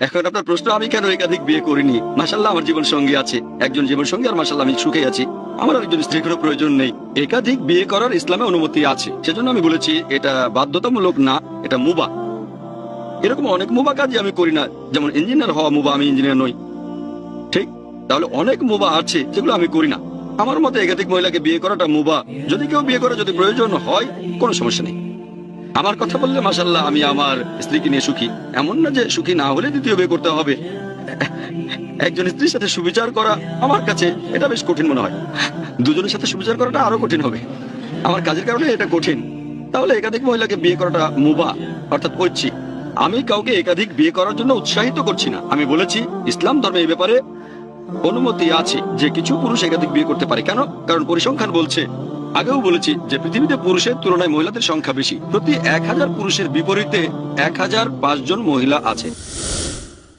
এখন আপনার প্রশ্ন, আমি কেন একাধিক বিয়ে করিনি? মাসাল্লাহ আমার জীবন সঙ্গী আছে। একজন জীবন সঙ্গী, আর মাসাল্লাহ আমি সুখে আছি। আমার আরেকজন স্ত্রীর কোনো প্রয়োজন নেই। একাধিক বিয়ে করার ইসলামে অনুমতি আছে। সেজন্য আমি বলেছি, এটা বাধ্যতামূলক না, এটা মুবা। এরকম অনেক মুবা কাজই আমি করি না। যেমন ইঞ্জিনিয়ার হওয়া মুবা, আমি ইঞ্জিনিয়ার নই। ঠিক? তাহলে অনেক মুবা আছে, যেগুলো আমি করি না। আমার মতে একাধিক মহিলাকে বিয়ে করাটা মুবা। যদি কেউ বিয়ে করে, যদি প্রয়োজন হয়, কোনো সমস্যা নেই। আমার কথা বললে মাসাল্লাহ আমি আমার স্ত্রীকে নিয়ে সুখী। এমন না যে সুখী না হলে দ্বিতীয় বিয়ে করতে হবে। একজন স্ত্রীর সাথে সুবিচার করা আমার কাছে, এটা বেশ কঠিন মনে হয়। দুজনের সাথে সুবিচার করাটা আরও কঠিন হবে। আমার কাজের কারণে এটা কঠিন। তাহলে একাধিক মহিলাকে বিয়ে করাটা মুবা, অর্থাৎ ঐচ্ছিক আমি কাউকে একাধিক বিয়ে করার জন্য উৎসাহিত করছি না। আমি বলেছি, ইসলাম ধর্মে এই ব্যাপারে অনুমতি আছে যে কিছু পুরুষ একাধিক বিয়ে করতে পারে। কেন? কারণ পরিসংখ্যান বলছে আগেও বলেছি যে পৃথিবীতে পুরুষের তুলনায় মহিলাদের সংখ্যা বেশি। প্রতি এক হাজার পুরুষের বিপরীতে এক হাজার পাঁচজন মহিলা আছে।